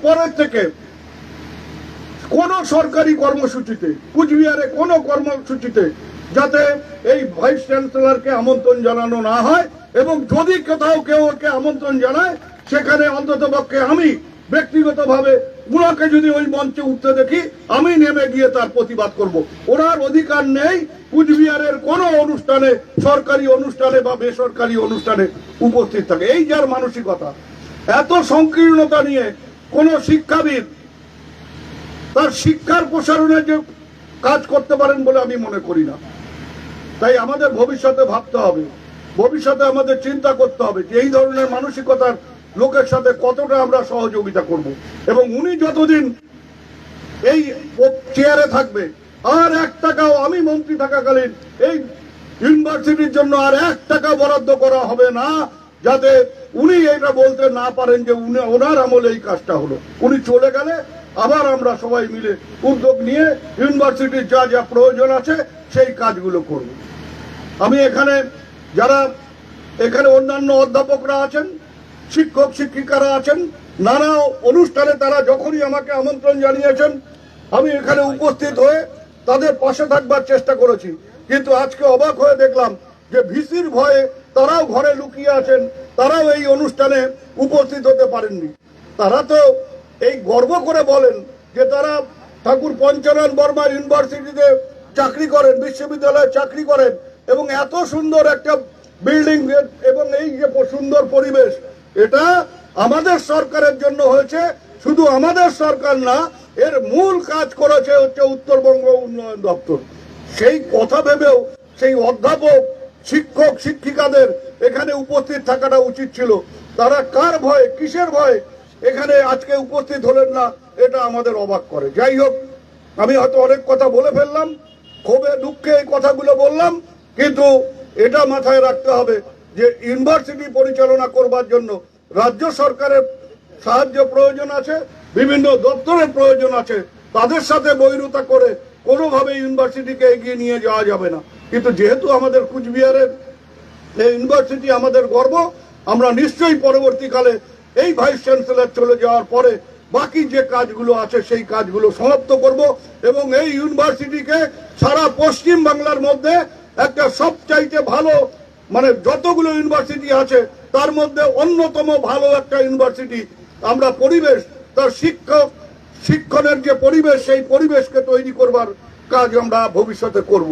এরপরের থেকে কোন সরকারি কর্মসূচিতে, কুচবিহারে কোনো কর্মসূচিতে যাতে এই ভাইস চ্যান্সেলরকে আমন্ত্রণ জানানো না হয় এবং যদি কোথাও কেউ ওকে আমন্ত্রণ জানায়, সেখানে অন্তত পক্ষে আমি ব্যক্তিগতভাবে উনাকে যদি ওই মঞ্চে উঠতে দেখি, আমি নেমে গিয়ে তার প্রতিবাদ করব। ওনার অধিকার নেই কুচবিহারের কোনো অনুষ্ঠানে, সরকারি অনুষ্ঠানে বা বেসরকারি অনুষ্ঠানে উপস্থিত থাকে। এই যার মানসিকতা। এত সংকীর্ণতা নিয়ে কোনো শিক্ষাবিদ তার শিক্ষার প্রসারণে যে কাজ করতে পারেন বলে আমি মনে করি না। তাই আমাদের ভবিষ্যতে ভাবতে হবে, ভবিষ্যতে আমাদের চিন্তা করতে হবে যে এই ধরনের মানসিকতার লোকের সাথে কতটা আমরা সহযোগিতা করব এবং উনি যতদিন এই চেয়ারে থাকবে, আর এক টাকাও আমি মন্ত্রী থাকাকালীন এই ইউনিভার্সিটির জন্য আর এক টাকা বরাদ্দ করা হবে না। যাতে উনি এটা বলতে না পারেন যে উনি ওনার আমলে এই কাজটা হলো। উনি চলে গেলে আবার আমরা সবাই মিলে উদ্যোগ নিয়ে ইউনিভার্সিটির যা যা প্রয়োজন আছে সেই কাজগুলো করব। আমি এখানে যারা এখানে অন্যান্য অধ্যাপকরা আছেন, শিক্ষক, শিক্ষিকারা আছেন, নানা অনুষ্ঠানে তারা যখনই আমাকে আমন্ত্রণ জানিয়েছেন, আমি এখানে উপস্থিত হয়ে তাদের পাশে থাকবার চেষ্টা করেছি। কিন্তু আজকে অবাক হয়ে দেখলাম যে ভিসির ভয়ে তারাও ঘরে লুকিয়ে আছেন, তারাও এই অনুষ্ঠানে উপস্থিত হতে পারেননি। তারা তো এই গর্ব করে বলেন যে তারা ঠাকুর পঞ্চানন বর্মা ইউনিভার্সিটিতে চাকরি করেন, বিশ্ববিদ্যালয়ে চাকরি করেন এবং এত সুন্দর একটা বিল্ডিং এবং এই যে সুন্দর পরিবেশ, এটা আমাদের সরকারের জন্য হয়েছে, শুধু আমাদের সরকার না, এর মূল কাজ করেছে হচ্ছে উত্তরবঙ্গ উন্নয়ন দপ্তর। সেই কথা ভেবেও সেই অধ্যাপক শিক্ষক, শিক্ষিকাদের এখানে উপস্থিত থাকাটা উচিত ছিল। তারা কার ভয়ে, কিসের ভয়ে এখানে আজকে উপস্থিত হলেন না, এটা আমাদের অবাক করে। যাই হোক, আমি হয়তো অনেক কথা বলে ফেললাম, ক্ষোভে, দুঃখে এই কথাগুলো বললাম, কিন্তু এটা মাথায় রাখতে হবে যে ইউনিভার্সিটি পরিচালনা করবার জন্য রাজ্য সরকারের সাহায্য প্রয়োজন আছে, বিভিন্ন দপ্তরের প্রয়োজন আছে। তাদের সাথে বৈরুতা করে কোনোভাবে ইউনিভার্সিটিকে এগিয়ে নিয়ে যাওয়া যাবে না। কিন্তু যেহেতু আমাদের কুচবিহারের এই ইউনিভার্সিটি আমাদের গর্ব, আমরা নিশ্চয়ই পরবর্তীকালে এই ভাইস চ্যান্সেলর চলে যাওয়ার পরে বাকি যে কাজগুলো আছে সেই কাজগুলো সমাপ্ত করব এবং এই ইউনিভার্সিটিকে সারা পশ্চিম বাংলার মধ্যে একটা সবচাইতে ভালো মানে যতগুলো ইউনিভার্সিটি আছে তার মধ্যে অন্যতম ভালো একটা ইউনিভার্সিটি আমরা পরিবেশ, তার শিক্ষক, শিক্ষণের যে পরিবেশ, সেই পরিবেশকে তৈরি করবার কাজ আমরা ভবিষ্যতে করব।